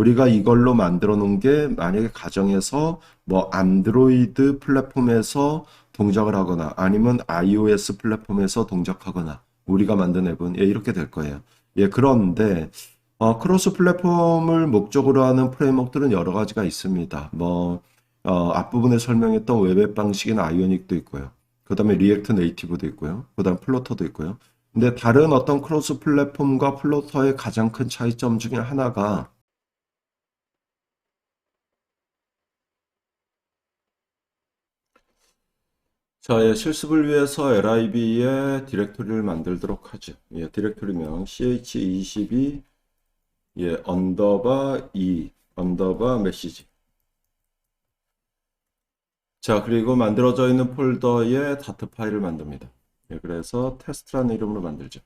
우리가 이걸로 만들어 놓은 게 만약에 가정에서 뭐 안드로이드 플랫폼에서 동작을 하거나 아니면 iOS 플랫폼에서 동작하거나 우리가 만든 앱은 예, 이렇게 될 거예요. 예, 그런데 어, 크로스 플랫폼을 목적으로 하는 프레임워크들은 여러 가지가 있습니다. 뭐 어, 앞부분에 설명했던 웹앱 방식인 아이오닉도 있고요. 그 다음에 리액트 네이티브도 있고요. 그 다음 플로터도 있고요. 근데 다른 어떤 크로스 플랫폼과 플로터의 가장 큰 차이점 중에 하나가 자, 예, 실습을 위해서 lib의 디렉토리를 만들도록 하죠. 예, 디렉토리명 ch22 예, 언더바 2 언더바 메시지. 자, 그리고 만들어져 있는 폴더에 다트 파일을 만듭니다. 예, 그래서 테스트라는 이름으로 만들죠.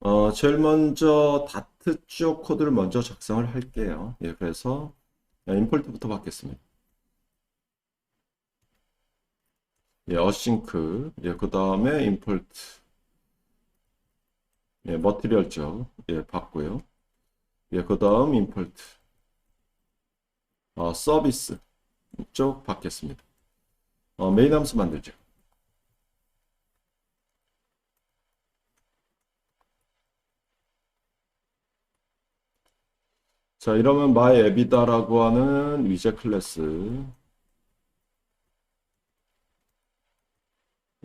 어, 제일 먼저 다트 쪽 코드를 먼저 작성을 할게요. 예, 그래서 임포트부터 받겠습니다. 예, 어싱크. 예, 그 다음에 임포트. 예, 머티리얼 쪽. 예, 받고요. 예, 그 다음 임포트. 어, 서비스 쪽 받겠습니다. 어, 메인 함수 만들죠. 자, 이러면 my앱이다라고 하는 위젯 클래스.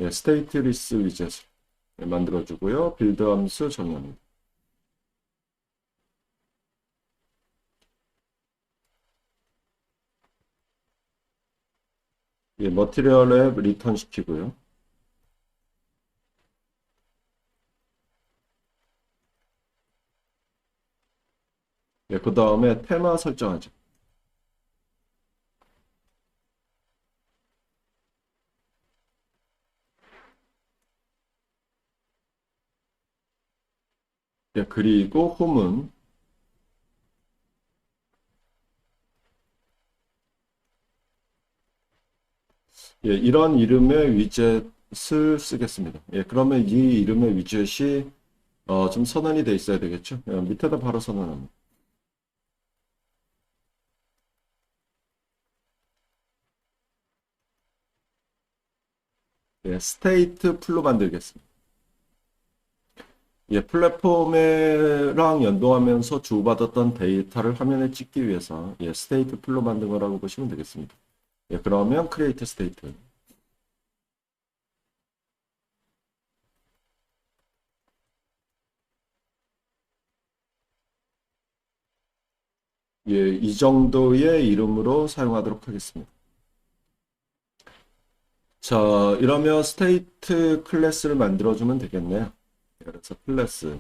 예, 스테이트 리스 위젯을 만들어주고요. 빌드 함수 정의합니다. 예, 머티리얼 앱 리턴 시키고요. 예, 그 다음에 테마 설정하죠. 그리고 홈은 예, 이런 이름의 위젯을 쓰겠습니다. 예, 그러면 이 이름의 위젯이 어, 좀 선언이 돼 있어야 되겠죠? 예, 밑에다 바로 선언합니다. 예, 스테이트 풀로 만들겠습니다. 예, 플랫폼이랑 연동하면서 주고받았던 데이터를 화면에 찍기 위해서 예, 스테이트 풀로 만든 거라고 보시면 되겠습니다. 예, 그러면 create state. 예, 이 정도의 이름으로 사용하도록 하겠습니다. 자, 이러면 스테이트 클래스를 만들어주면 되겠네요. 그래서 클래스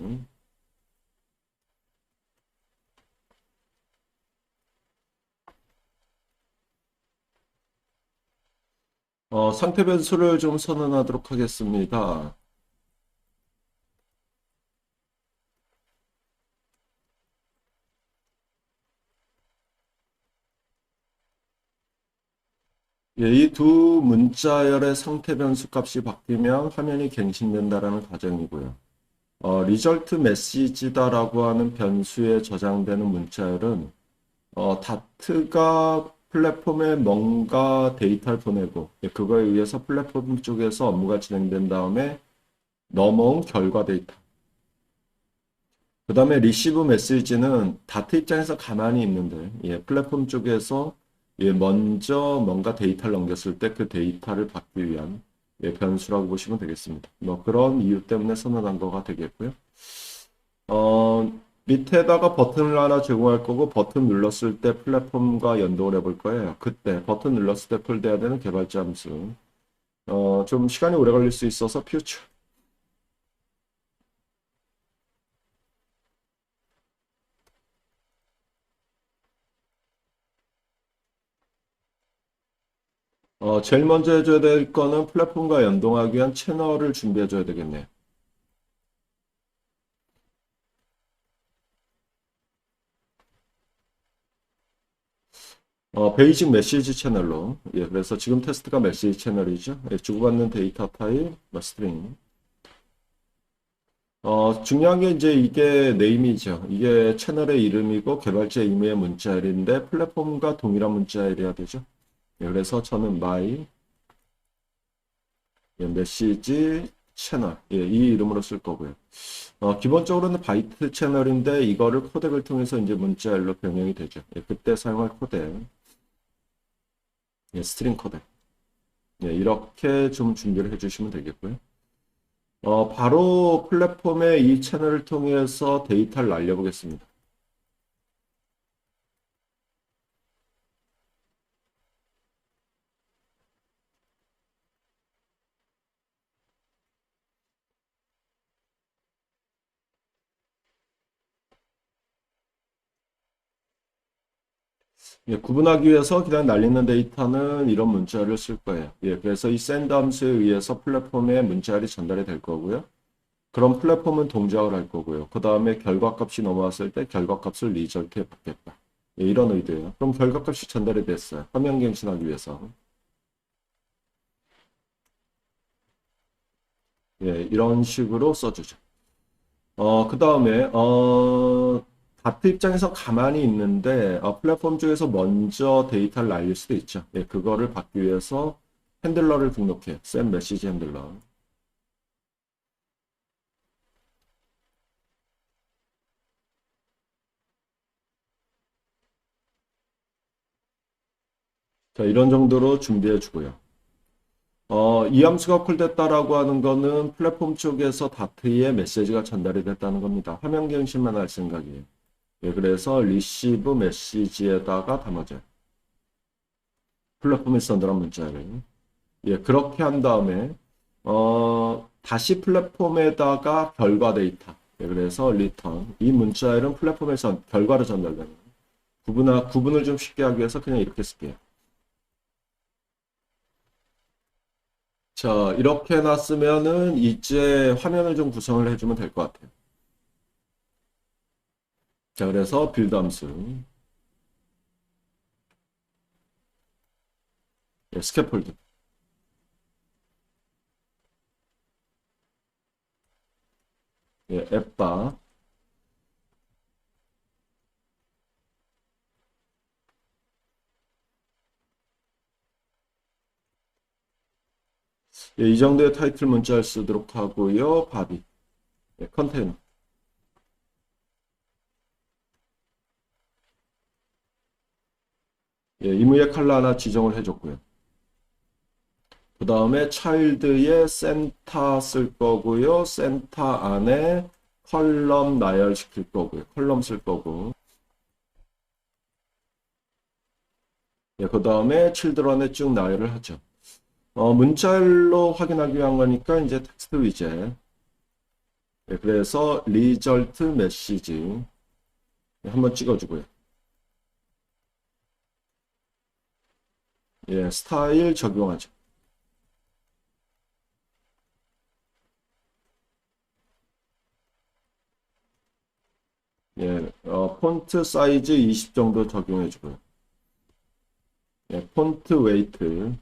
어, 상태 변수를 좀 선언하도록 하겠습니다. 예, 이 두 문자열의 상태 변수 값이 바뀌면 화면이 갱신된다라는 가정이고요. 어, 리절트 메시지다라고 하는 변수에 저장되는 문자열은 어, 다트가 플랫폼에 뭔가 데이터를 보내고 예, 그거에 의해서 플랫폼 쪽에서 업무가 진행된 다음에 넘어온 결과 데이터. 그 다음에 리시브 메시지는 다트 입장에서 가만히 있는데 예, 플랫폼 쪽에서 예, 먼저 뭔가 데이터를 넘겼을 때 그 데이터를 받기 위한 예, 변수라고 보시면 되겠습니다. 뭐 그런 이유 때문에 선언한 거가 되겠고요. 어, 밑에다가 버튼을 하나 제공할 거고 버튼 눌렀을 때 플랫폼과 연동을 해볼 거예요. 그때 버튼 눌렀을 때 풀돼야 되는 개발자 함수. 어, 좀 시간이 오래 걸릴 수 있어서 퓨처. 어, 제일 먼저 해줘야 될 거는 플랫폼과 연동하기 위한 채널을 준비해줘야 되겠네요. 어, 베이직 메시지 채널로. 예, 그래서 지금 테스트가 메시지 채널이죠. 예, 주고받는 데이터 타입, 뭐 스트링. 어, 중요한 게 이제 이게 네임이죠. 이게 채널의 이름이고 개발자 이메일 문자열인데 플랫폼과 동일한 문자열이어야 되죠. 예, 그래서 저는 my 예, 메시지 채널 예, 이 이름으로 쓸 거고요. 어, 기본적으로는 바이트 채널인데 이거를 코덱을 통해서 이제 문자열로 변형이 되죠. 예, 그때 사용할 코덱 예, 스트링 코덱 예, 이렇게 좀 준비를 해주시면 되겠고요. 어, 바로 플랫폼에 이 채널을 통해서 데이터를 날려보겠습니다. 예, 구분하기 위해서 그냥 날리는 데이터는 이런 문자를 쓸 거예요. 예, 그래서 이 send 함수에 의해서 플랫폼에 문자열이 전달이 될 거고요. 그럼 플랫폼은 동작을 할 거고요. 그 다음에 결과값이 넘어왔을 때 결과값을 리절트에 받겠다. 예, 이런 의도예요. 그럼 결과값이 전달이 됐어요. 화면 갱신하기 위해서. 예, 이런 식으로 써주죠. 어, 그 다음에, 어, 다트 입장에서 가만히 있는데, 어, 플랫폼 쪽에서 먼저 데이터를 날릴 수도 있죠. 예, 그거를 받기 위해서 핸들러를 등록해요. send 메시지 핸들러. 자, 이런 정도로 준비해 주고요. 어, 이 함수가 콜됐다라고 하는 거는 플랫폼 쪽에서 다트에 메시지가 전달이 됐다는 겁니다. 화면 갱신만 할 생각이에요. 예, 그래서 리시브 메시지에다가 담아줘요. 플랫폼에 전달한 문자를. 예, 그렇게 한 다음에, 어, 다시 플랫폼에다가 결과 데이터. 예, 그래서 리턴. 이 문자열은 플랫폼에서 결과를 전달되는. 구분하, 구분을 좀 쉽게 하기 위해서 그냥 이렇게 쓸게요. 자, 이렇게 해놨으면은 이제 화면을 좀 구성을 해주면 될 것 같아요. 자, 그래서 빌드 함수. 예, 스캐폴드. 예, 앱바. 예, 이 정도의 타이틀 문자를 쓰도록 하고요. 바디. 예, 컨테이너. 예, 이무의 컬러 하나 지정을 해줬고요. 그 다음에 차일드의 센터 쓸 거고요. 센터 안에 컬럼 나열 시킬 거고요. 컬럼 쓸 거고. 예, 그 다음에 칠드런에 쭉 나열을 하죠. 어, 문자열로 확인하기 위한 거니까 이제 텍스트 위젯. 예, 그래서 리절트 메시지 예, 한번 찍어주고요. 예, 스타일 적용하죠. 예, 어, 폰트 사이즈 20 정도 적용해 주고요. 예, 폰트 웨이트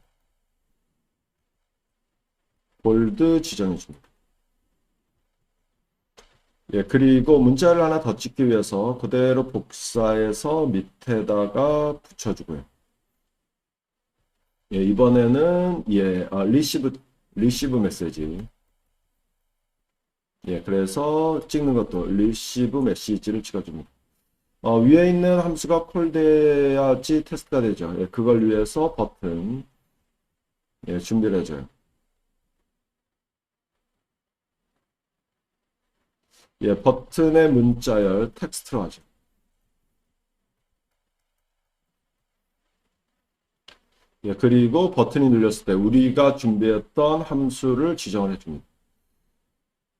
볼드 지정해 줍니다. 예, 그리고 문자를 하나 더 찍기 위해서 그대로 복사해서 밑에다가 붙여주고요. 예, 이번에는 예, 아, 리시브 리시브 메시지. 예, 그래서 찍는 것도 리시브 메시지를 찍어줍니다. 어, 위에 있는 함수가 콜돼야지 테스트가 되죠. 예, 그걸 위해서 버튼 예, 준비를 해줘요. 예, 버튼의 문자열 텍스트로 하죠. 예, 그리고 버튼이 눌렸을 때 우리가 준비했던 함수를 지정을 해줍니다.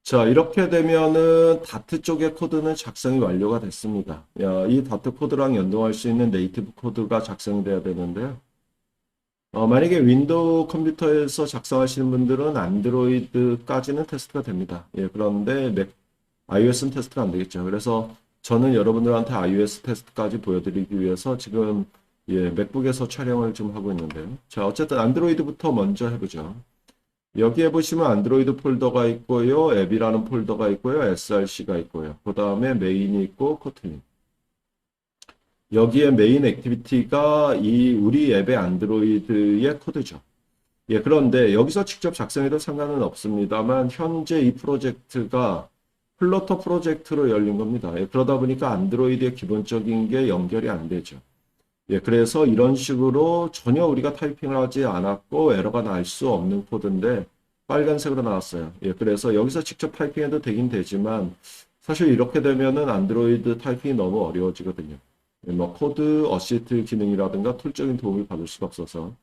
자, 이렇게 되면은 다트 쪽의 코드는 작성이 완료가 됐습니다. 야, 이 다트 코드랑 연동할 수 있는 네이티브 코드가 작성이 돼야 되는데요. 어, 만약에 윈도우 컴퓨터에서 작성하시는 분들은 안드로이드까지는 테스트가 됩니다. 예, 그런데 맥, iOS는 테스트가 안 되겠죠. 그래서 저는 여러분들한테 iOS 테스트까지 보여드리기 위해서 지금 예, 맥북에서 촬영을 좀 하고 있는데요. 자, 어쨌든 안드로이드부터 먼저 해보죠. 여기에 보시면 안드로이드 폴더가 있고요. 앱이라는 폴더가 있고요. src가 있고요. 그 다음에 메인이 있고 코트님. 여기에 메인 액티비티가 이 우리 앱의 안드로이드의 코드죠. 예, 그런데 여기서 직접 작성해도 상관은 없습니다만 현재 이 프로젝트가 플러터 프로젝트로 열린 겁니다. 예, 그러다 보니까 안드로이드의 기본적인 게 연결이 안 되죠. 예, 그래서 이런 식으로 전혀 우리가 타이핑을 하지 않았고 에러가 날 수 없는 코드인데 빨간색으로 나왔어요. 예, 그래서 여기서 직접 타이핑해도 되긴 되지만 사실 이렇게 되면은 안드로이드 타이핑이 너무 어려워지거든요. 예, 뭐 코드 어시스트 기능이라든가 툴적인 도움을 받을 수가 없어서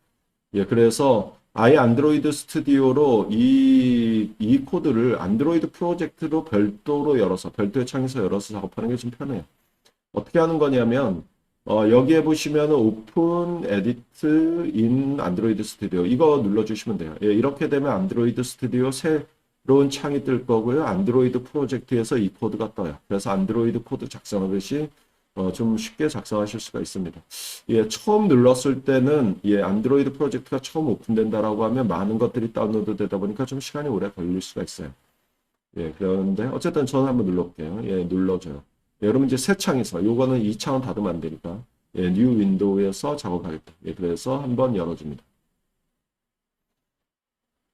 예, 그래서 아예 안드로이드 스튜디오로 이, 이 코드를 안드로이드 프로젝트로 별도로 열어서 별도의 창에서 열어서 작업하는 게 좀 편해요. 어떻게 하는 거냐면 어, 여기에 보시면 오픈 에디트 인 안드로이드 스튜디오 이거 눌러주시면 돼요. 예, 이렇게 되면 안드로이드 스튜디오 새로운 창이 뜰 거고요. 안드로이드 프로젝트에서 이 코드가 떠요. 그래서 안드로이드 코드 작성하듯이 어, 좀 쉽게 작성하실 수가 있습니다. 예, 처음 눌렀을 때는 예, 안드로이드 프로젝트가 처음 오픈된다라고 하면 많은 것들이 다운로드 되다 보니까 좀 시간이 오래 걸릴 수가 있어요. 예, 그런데 어쨌든 저는 한번 눌러볼게요. 예, 눌러줘요. 예, 여러분 이제 새 창에서 요거는 이 창은 닫으면 안 되니까 예, 뉴 윈도우에서 작업하겠다. 예, 그래서 한번 열어줍니다.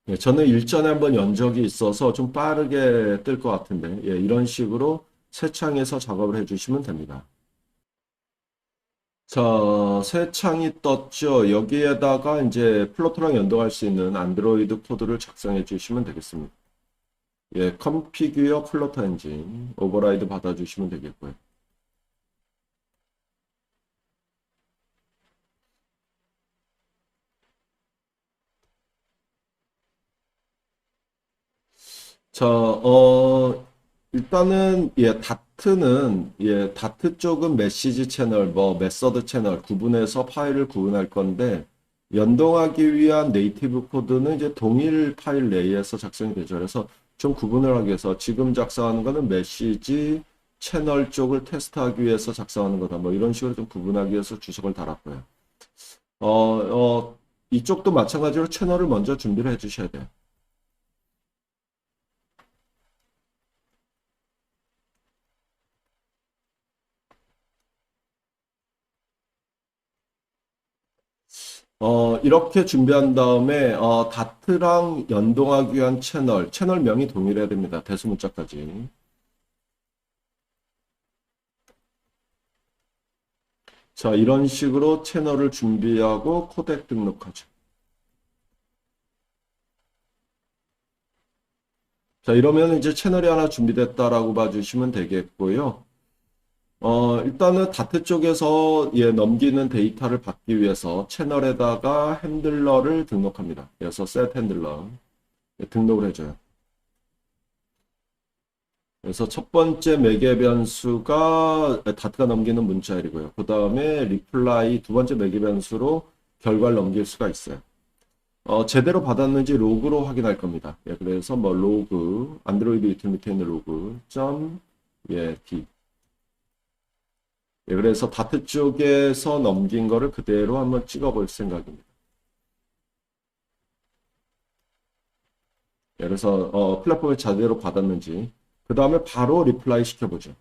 예, 저는 일전에 한번 연 적이 있어서 좀 빠르게 뜰 것 같은데 예, 이런 식으로 새 창에서 작업을 해주시면 됩니다. 자, 새 창이 떴죠. 여기에다가 이제 플로트랑 연동할 수 있는 안드로이드 코드를 작성해 주시면 되겠습니다. 예, 컴피규어 플로터 엔진 오버라이드 받아주시면 되겠고요. 자, 어, 일단은, 예, 다트는, 예, 다트 쪽은 메시지 채널, 뭐, 메서드 채널 구분해서 파일을 구분할 건데, 연동하기 위한 네이티브 코드는 이제 동일 파일 내에서 작성이 되죠. 그래서 좀 구분을 하기 위해서 지금 작성하는 거는 메시지 채널 쪽을 테스트하기 위해서 작성하는 거다. 뭐 이런 식으로 좀 구분하기 위해서 주석을 달았고요. 어, 어, 이쪽도 마찬가지로 채널을 먼저 준비를 해 주셔야 돼요. 어, 이렇게 준비한 다음에 어, 다트랑 연동하기 위한 채널, 채널명이 동일해야 됩니다. 대수문자까지. 자, 이런 식으로 채널을 준비하고 코덱 등록하죠. 자, 이러면 이제 채널이 하나 준비됐다라고 봐주시면 되겠고요. 어, 일단은 다트 쪽에서 예, 넘기는 데이터를 받기 위해서 채널에다가 핸들러를 등록합니다. 그래서 set 핸들러 예, 등록을 해줘요. 그래서 첫 번째 매개 변수가 다트가 넘기는 문자일이고요. 그 다음에 reply 두 번째 매개 변수로 결과를 넘길 수가 있어요. 어, 제대로 받았는지 로그로 확인할 겁니다. 예, 그래서 뭐 로그 안드로이드 유틸 밑에 있는 로그 점 예, d 예, 그래서 다트 쪽에서 넘긴 거를 그대로 한번 찍어 볼 생각입니다. 예, 그래서 어, 플랫폼에 제대로 받았는지 그 다음에 바로 리플라이 시켜보죠.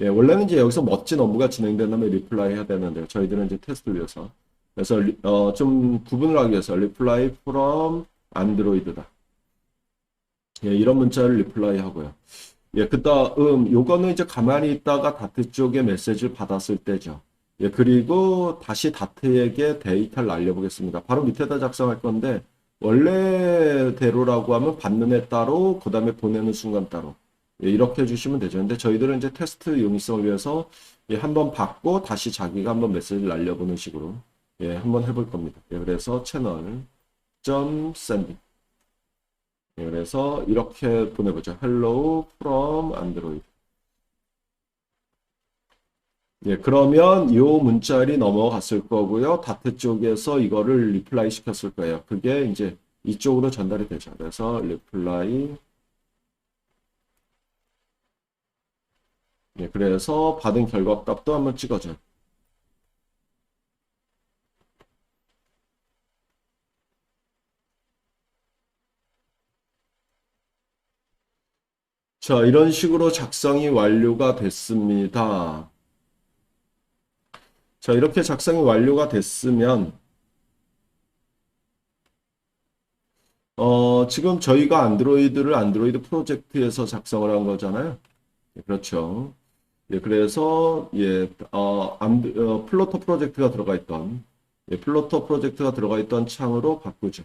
예, 원래는 이제 여기서 멋진 업무가 진행된 다음에 리플라이 해야 되는데 저희들은 이제 테스트를 위해서 그래서 리, 어, 좀 구분을 하기 위해서 리플라이 from 안드로이드다. 예, 이런 문자를 리플라이 하고요. 예, 그 다음, 요거는 이제 가만히 있다가 다트 쪽에 메시지를 받았을 때죠. 예, 그리고 다시 다트에게 데이터를 날려보겠습니다. 바로 밑에다 작성할 건데, 원래대로라고 하면 받는 애 따로, 그 다음에 보내는 순간 따로. 예, 이렇게 해주시면 되죠. 근데 저희들은 이제 테스트 용이성을 위해서 예, 한번 받고 다시 자기가 한번 메시지를 날려보는 식으로 예, 한번 해볼 겁니다. 예, 그래서 채널 점 예, 그래서 이렇게 보내보죠. Hello from Android. 예, 그러면 요 문자리 넘어갔을 거고요. 다트 쪽에서 이거를 리플라이 시켰을 거예요. 그게 이제 이쪽으로 전달이 되죠. 그래서 리플라이 예, 그래서 받은 결과 값도 한번 찍어줘요. 자, 이런 식으로 작성이 완료가 됐습니다. 자, 이렇게 작성이 완료가 됐으면, 어, 지금 저희가 안드로이드를 안드로이드 프로젝트에서 작성을 한 거잖아요. 예, 그렇죠. 예, 그래서, 예, 어, 안, 어, 플로터 프로젝트가 들어가 있던, 예, 플로터 프로젝트가 들어가 있던 창으로 바꾸죠.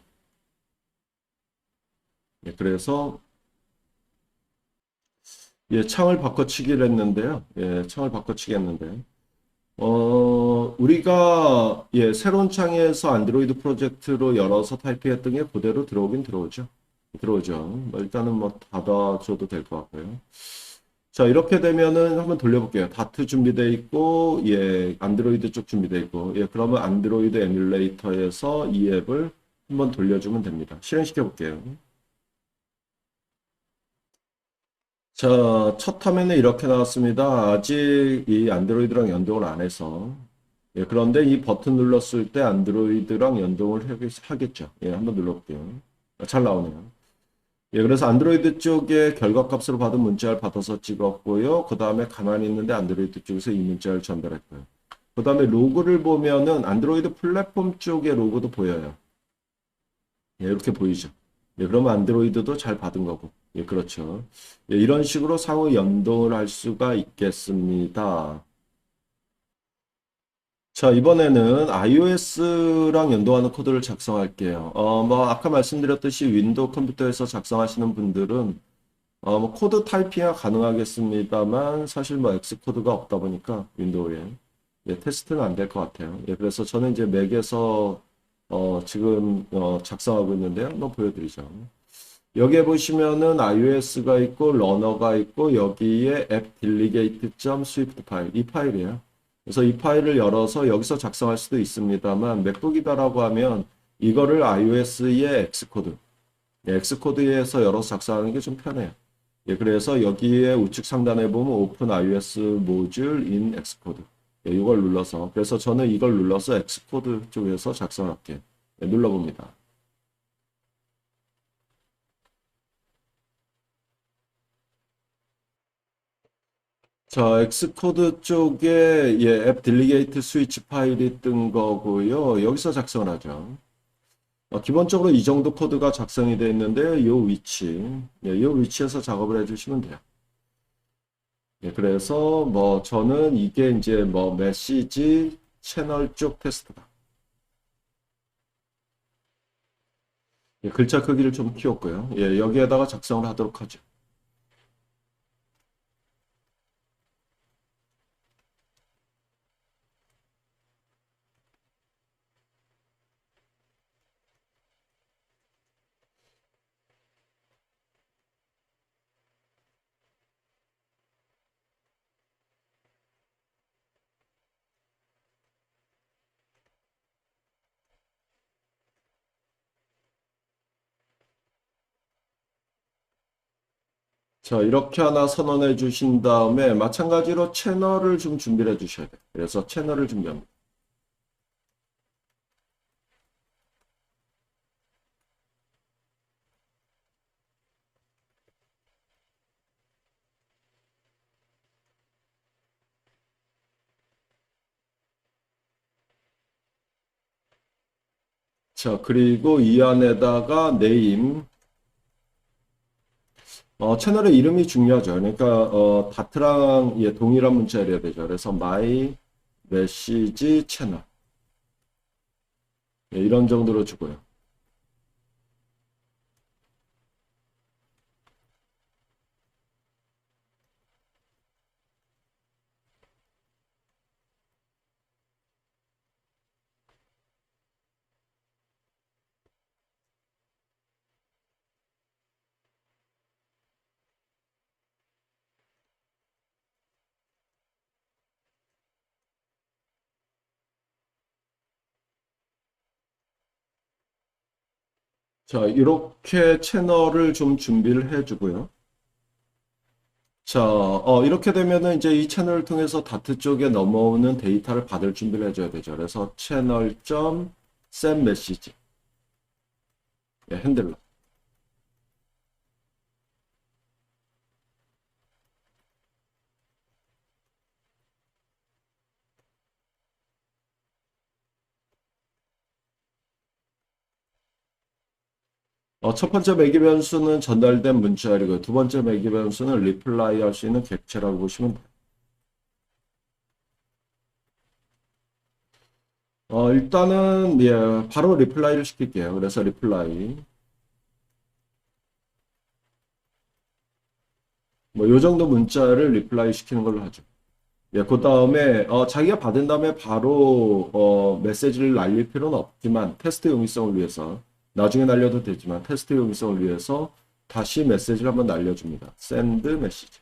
예, 그래서, 예, 창을 바꿔치기를 했는데요. 예, 창을 바꿔치기 했는데, 어, 우리가, 예, 새로운 창에서 안드로이드 프로젝트로 열어서 타이핑했던 게 그대로 들어오긴 들어오죠. 들어오죠. 뭐 일단은 뭐 닫아줘도 될 것 같고요. 자, 이렇게 되면은 한번 돌려볼게요. 다트 준비되어 있고, 예, 안드로이드 쪽 준비되어 있고, 예, 그러면 안드로이드 에뮬레이터에서 이 앱을 한번 돌려주면 됩니다. 실행시켜 볼게요. 자, 첫 화면에 이렇게 나왔습니다. 아직 이 안드로이드랑 연동을 안 해서. 예, 그런데 이 버튼 눌렀을 때 안드로이드랑 연동을 하겠- 하겠죠. 예, 한번 눌러볼게요. 아, 잘 나오네요. 예, 그래서 안드로이드 쪽에 결과값으로 받은 문자를 받아서 찍었고요. 그 다음에 가만히 있는데 안드로이드 쪽에서 이 문자를 전달했고요. 그 다음에 로그를 보면은 안드로이드 플랫폼 쪽의 로고도 보여요. 예, 이렇게 보이죠. 예, 그러면 안드로이드도 잘 받은 거고. 예, 그렇죠. 예, 이런 식으로 상호 연동을 할 수가 있겠습니다. 자, 이번에는 iOS랑 연동하는 코드를 작성할게요. 어, 뭐, 아까 말씀드렸듯이 윈도우 컴퓨터에서 작성하시는 분들은, 어, 뭐, 코드 타이핑이 가능하겠습니다만, 사실 뭐, X코드가 없다 보니까, 윈도우에. 예, 테스트는 안 될 것 같아요. 예, 그래서 저는 이제 맥에서, 어, 지금, 어, 작성하고 있는데요. 한번 보여드리죠. 여기에 보시면은 iOS가 있고, 러너가 있고, 여기에 앱 딜리게이트.swift 파일, 이 파일이에요. 그래서 이 파일을 열어서 여기서 작성할 수도 있습니다만 맥북이다라고 하면 이거를 iOS의 X코드, 예, X코드에서 열어서 작성하는 게 좀 편해요. 예, 그래서 여기에 우측 상단에 보면 Open iOS Module in Xcode. 예, 이걸 눌러서 그래서 저는 이걸 눌러서 X코드 쪽에서 작성할게요. 예, 눌러봅니다. 자, 엑스코드 쪽에 예, 앱 딜리게이트 스위치 파일이 뜬 거고요. 여기서 작성을 하죠. 어, 기본적으로 이 정도 코드가 작성이 되어 있는데 이 위치, 예, 이 위치에서 작업을 해주시면 돼요. 예, 그래서 뭐 저는 이게 이제 뭐 메시지 채널 쪽 테스트다. 예, 글자 크기를 좀 키웠고요. 예, 여기에다가 작성을 하도록 하죠. 자, 이렇게 하나 선언해 주신 다음에 마찬가지로 채널을 좀 준비를 해 주셔야 돼요. 그래서 채널을 준비합니다. 자, 그리고 이 안에다가 네임, 어, 채널의 이름이 중요하죠. 그러니까 어, 다트랑 예, 동일한 문자열이어야 되죠. 그래서 my 메시지 채널 예, 이런 정도로 주고요. 자, 이렇게 채널을 좀 준비를 해 주고요. 자, 어, 이렇게 되면은 이제 이 채널을 통해서 다트 쪽에 넘어오는 데이터를 받을 준비를 해줘야 되죠. 그래서 채널.send 메시지 예, 핸들러. 어, 첫 번째 매개 변수는 전달된 문자열이고요. 두 번째 매개 변수는 리플라이 할 수 있는 객체라고 보시면 돼요. 어, 일단은, 예, 바로 리플라이를 시킬게요. 그래서 리플라이. 뭐, 요 정도 문자를 리플라이 시키는 걸로 하죠. 예, 그 다음에, 어, 자기가 받은 다음에 바로, 어, 메시지를 날릴 필요는 없지만, 테스트 용이성을 위해서, 나중에 날려도 되지만, 테스트 용이성을 위해서 다시 메시지를 한번 날려줍니다. send 메시지.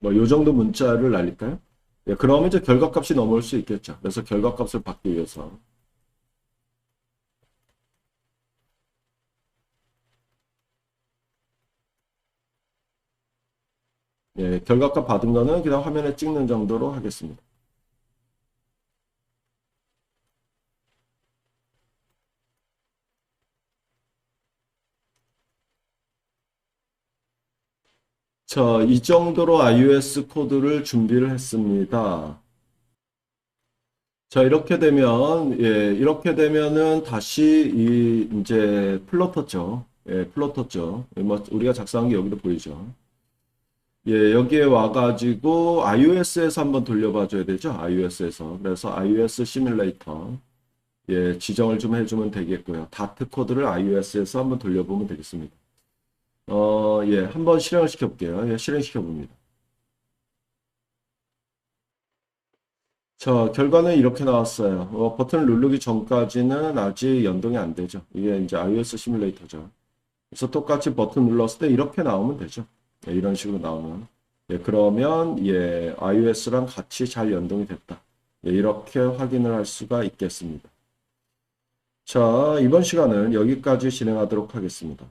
뭐, 요 정도 문자를 날릴까요? 예, 그러면 이제 결과값이 넘어올 수 있겠죠. 그래서 결과값을 받기 위해서. 예, 결과값 받은 거는 그냥 화면에 찍는 정도로 하겠습니다. 자, 이 정도로 iOS 코드를 준비를 했습니다. 자, 이렇게 되면, 예, 이렇게 되면은 다시 이, 이제 플러터죠. 예, 플러터죠. 뭐, 우리가 작성한 게 여기도 보이죠. 예, 여기에 와가지고 iOS에서 한번 돌려봐 줘야 되죠. iOS에서. 그래서 iOS 시뮬레이터. 예, 지정을 좀 해주면 되겠고요. 다트 코드를 iOS에서 한번 돌려보면 되겠습니다. 어, 예, 한번 실행을 시켜볼게요. 예, 실행시켜 봅니다. 자, 결과는 이렇게 나왔어요. 어, 버튼을 누르기 전까지는 아직 연동이 안 되죠. 이게 이제 iOS 시뮬레이터죠. 그래서 똑같이 버튼 눌렀을 때 이렇게 나오면 되죠. 예, 이런 식으로 나오면. 예, 그러면, 예, iOS랑 같이 잘 연동이 됐다. 예, 이렇게 확인을 할 수가 있겠습니다. 자, 이번 시간은 여기까지 진행하도록 하겠습니다.